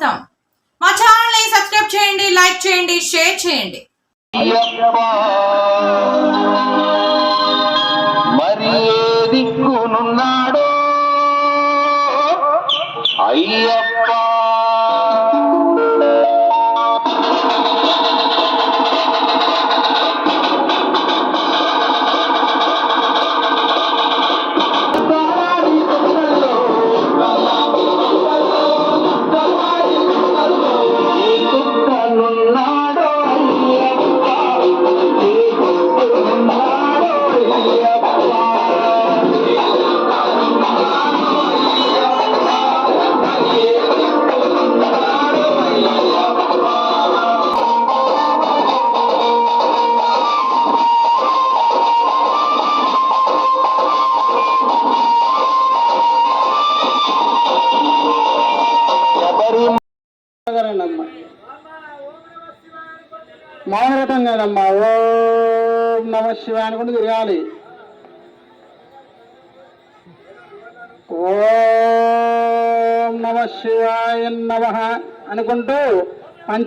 స్వాగతం మా ఛానల్ని సబ్స్క్రైబ్ చేయండి లైక్ చేయండి షేర్ చేయండి. అయ్యప్ప మరి ఏ దిక్కునున్నాడో. అయ్యప్ప మౌనవ్రతం కాదమ్మా. ఓం నమ శివ అనుకుంటూ తిరగాలి. ఓం నమ శివాయ నమ అనుకుంటూ పంచ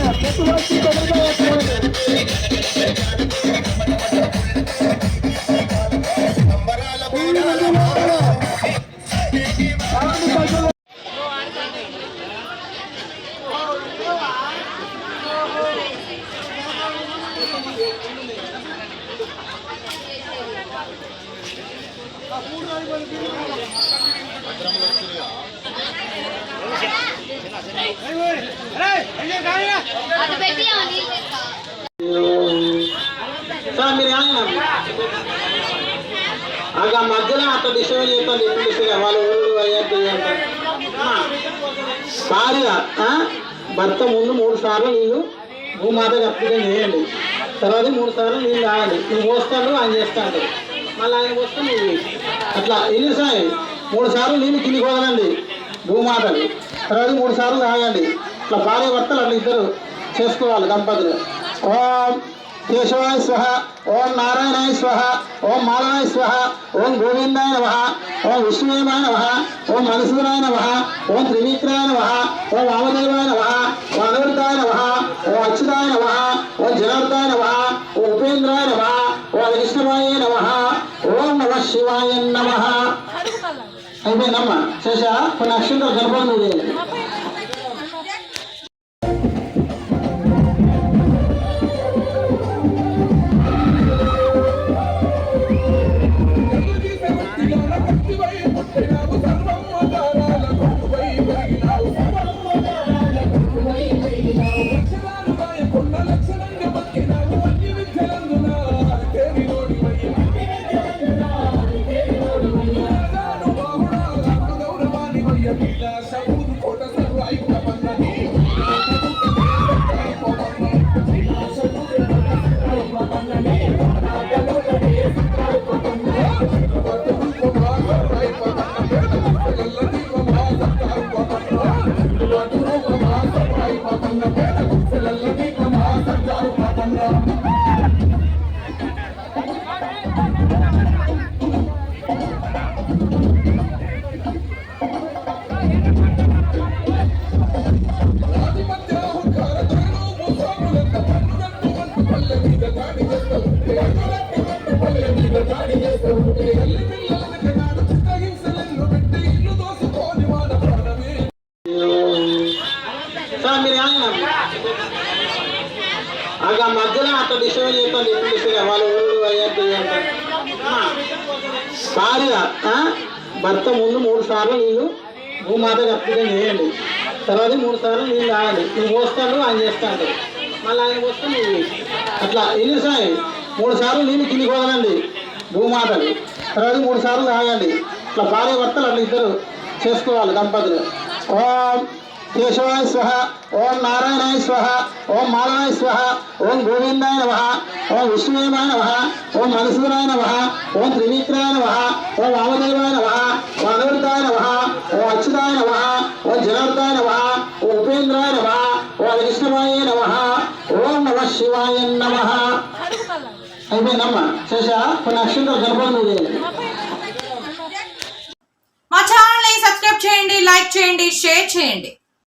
సార్ మీరు ఏమన్నారు ఆగా మధ్యలో అట్లా డిస్టర్బ్ చేస్తాను ఎప్పుడు డిస్టర్బ్ వాళ్ళ ఊరు భర్త ముందు మూడు సార్లు నీళ్ళు భూమాత అప్లికేషన్ చేయండి తర్వాత మూడు సార్లు నీళ్ళు రావాలి నువ్వు పోస్తాడు ఆయన చేస్తాడు. మళ్ళీ ఆయన పోస్తే అట్లా ఎన్ని సాయి మూడు సార్లు నీళ్ళు కిందికి వదలండి భూమాతకి తర్వాత మూడు సార్లు తాగండి. ఇట్లా భార్య భర్తలు అట్లా ఇద్దరు చేసుకోవాలి దంపతులు ఓం కేశవాయ స్వహ ఓం నారాయణాయ స్వహ ఓం మాధవాయ స్వహ ఓం గోవిందాయ నమ ఓం విష్ణుదేవాయ నమ ఓం మధుసూదనాయ నమ ఓం త్రివిక్రాయ నమ ఓం వామదేవాయ నమ ఓం అనువృతాయ నమ ఓం అచ్యుతాయ నమ ఓం జనార్దాయ నమ ఓం ఉపేంద్రాయ నమ ఓం విష్ణువాయ నమ. శివాయ నమ. అయిపోయినమ్మా చేసా కొన్ని అక్షంతలు కనపడింది Sir, మీరు ఆ మధ్యలో అంత డిస్టర్బ్ చేస్తాను ఇప్పుడు వాళ్ళు ఊరు అయ్యారు భర్త ముందు మూడు సార్లు నీళ్ళు భూమాత అప్లికం చేయండి. తర్వాత మూడు సార్లు నీళ్ళు తాగండి. నువ్వు పోస్తాను ఆయన చేస్తాను మళ్ళీ ఆయన పోస్తే నువ్వు అట్లా ఎన్ని సాయి మూడు సార్లు నీళ్ళు కింది భూమాతలు తర్వాత మూడు సార్లు తాగండి. ఇట్లా భార్య భర్తలు అట్లా ఇద్దరు చేసుకోవాలి దంపతులు. ఓ కేశవాయ స్వహ ఓం నారాయణాయ స్వహ ఓం మాధవాయ స్వహ ఓం గోవిందాయ నమ ఓం విష్ణుదేవాయ నమ ఓం మధుసూరాయ నమ ఓం త్రివిక్రాయ నమ ఓం వామదేవాయ నమ ఓం అనువృతాయ నమ ఓం అచ్యుతాయ నమ ఓం జనార్దాయ నమ ఓం ఉపేంద్రాయ నమ ఓం కృష్ణమాయ నమ ఓం నమ శివాయ నమ అయిపోయిందమ్మా శేష కొన్ని అక్షంతో గర్భం మా ఛానల్ని సబ్స్క్రైబ్ చేయండి లైక్ చేయండి షేర్ చేయండి.